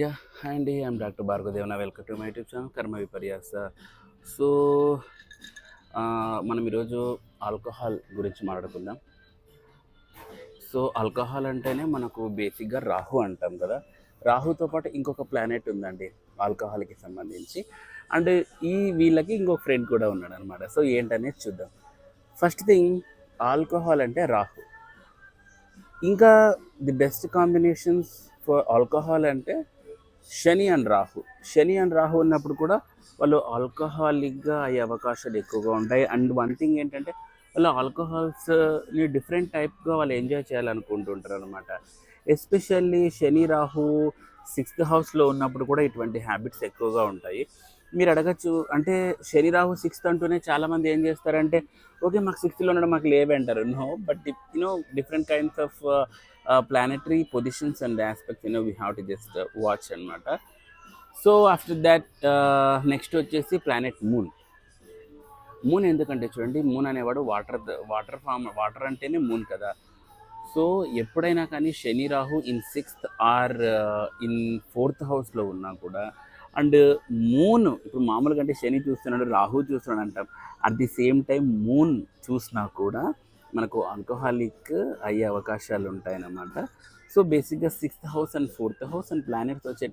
Yeah and. I'm doctor Bhargavadevana welcome to my YouTube channel Karma Viparyasa so మనం ఈరోజు alcohol గురించి మాట్లాడుకుందాం. So alcohol అంటేనే మనకు బేసిక్గా రాహు అంటాం కదా. రాహుతో పాటు ఇంకొక ప్లానెట్ ఉందండి ఆల్కహాల్కి సంబంధించి. అండ్ ఈ వీళ్ళకి ఇంకొక ఫ్రెండ్ కూడా ఉన్నాడు అనమాట సో ఏంటనేది చూద్దాం. ఫస్ట్ థింగ్ ఆల్కహాల్ అంటే రాహు. ఇంకా the best combinations for alcohol అంటే శని అండ్ రాహు. శని అండ్ రాహు ఉన్నప్పుడు కూడా వాళ్ళు ఆల్కహాలిక్గా అయ్యే అవకాశాలు ఎక్కువగా ఉంటాయి. అండ్ వన్ థింగ్ ఏంటంటే వాళ్ళు ఆల్కహాల్స్ని డిఫరెంట్ టైప్గా వాళ్ళు ఎంజాయ్ చేయాలనుకుంటుంటారు అనమాట ఎస్పెషల్లీ శని రాహు సిక్స్త్ హౌస్లో ఉన్నప్పుడు కూడా ఇటువంటి హ్యాబిట్స్ ఎక్కువగా ఉంటాయి. మీరు అడగచ్చు. అంటే శనిరాహు సిక్స్త్ అంటూనే చాలామంది ఏం చేస్తారంటే ఓకే మాకు సిక్స్త్లో ఉండడం మాకు లేవే అంటారు. No but you know different kinds of planetary positions and aspects you know we have to just watch అనమాట సో ఆఫ్టర్ దాట్ నెక్స్ట్ వచ్చేసి ప్లానెట్ మూన్ మూన్ ఎందుకంటే చూడండి మూన్ అనేవాడు వాటర్ వాటర్ ఫామ్ వాటర్ అంటేనే మూన్ కదా. So ఎప్పుడైనా కానీ Shani Rahu in sixth or in fourth హౌస్లో ఉన్నా కూడా అండ్ మూన్ ఇప్పుడు మామూలుగా అంటే శని చూస్తున్నాడు రాహు చూస్తున్నాడు అంటాం. At the same time moon చూసినా కూడా మనకు ఆల్కహాలిక్ అయ్యే అవకాశాలు ఉంటాయన్నమాట. సో బేసిక్గా sixth house and fourth house and planets వచ్చే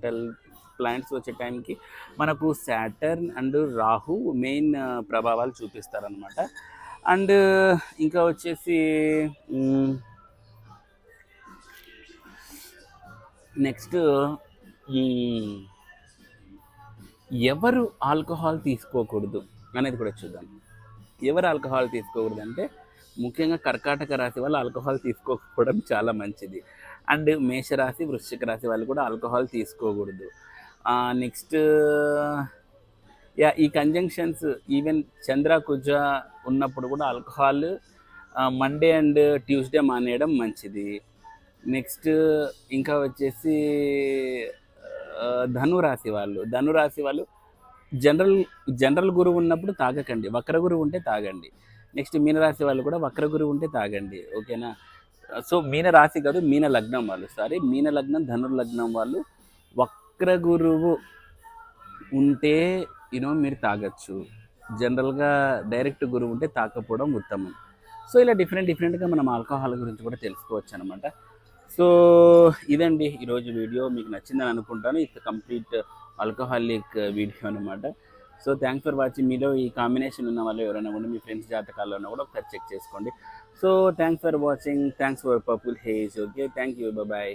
ప్లానెట్స్ వచ్చే టైంకి మనకు uh, Saturn and Rahu main ప్రభావాలు చూపిస్తారనమాట అండ్ ఇంకా వచ్చేసి mm, నెక్స్ట్ ఎవరు ఆల్కహాల్ తీసుకోకూడదు అనేది కూడా చూద్దాం. ఎవరు ఆల్కహాల్ తీసుకోకూడదు అంటే ముఖ్యంగా కర్కాటక రాశి వాళ్ళు ఆల్కహాల్ తీసుకోకపోవడం చాలా మంచిది. అండ్ మేషరాశి వృశ్చిక రాశి వాళ్ళు కూడా ఆల్కహాల్ తీసుకోకూడదు. నెక్స్ట్ యా ఈ కంజంక్షన్స్ ఈవెన్ చంద్ర కుజ ఉన్నప్పుడు కూడా ఆల్కహాల్ మండే అండ్ ట్యూస్డే మానేయడం మంచిది. నెక్స్ట్ ఇంకా వచ్చేసి ధనురాశి ధను రాశి వాళ్ళు. ధనురాశి వాళ్ళు జనరల్ జనరల్ గురువు ఉన్నప్పుడు తాగకండి. వక్ర గురువు ఉంటే తాగండి. నెక్స్ట్ మీనరాశి వాళ్ళు కూడా వక్ర గురువు ఉంటే తాగండి. ఓకేనా? సో మీన రాశి కాదు మీన లగ్నం వాళ్ళు. సారీ మీన లగ్నం ధనుర్లగ్నం వాళ్ళు వక్ర గురువు ఉంటే యూనో మీరు తాగొచ్చు. జనరల్గా డైరెక్ట్ గురువు ఉంటే తాకపోవడం ఉత్తమం. సో ఇలా డిఫరెంట్ డిఫరెంట్గా మనం ఆల్కహాల్ గురించి కూడా తెలుసుకోవచ్చు అనమాట సో ఇదండి ఈరోజు వీడియో. మీకు నచ్చిందని అనుకుంటాను. ఇది కంప్లీట్ ఆల్కహాలిక్ వీడియో అనమాట సో థ్యాంక్స్ ఫర్ వాచింగ్ మీలో ఈ కాంబినేషన్ ఉన్న వాళ్ళు ఎవరైనా కూడా మీ ఫ్రెండ్స్ జాతకాల్లో ఉన్నా కూడా ఒకసారి చెక్ చేసుకోండి. So thanks for watching thanks for purple haze okay thank you bye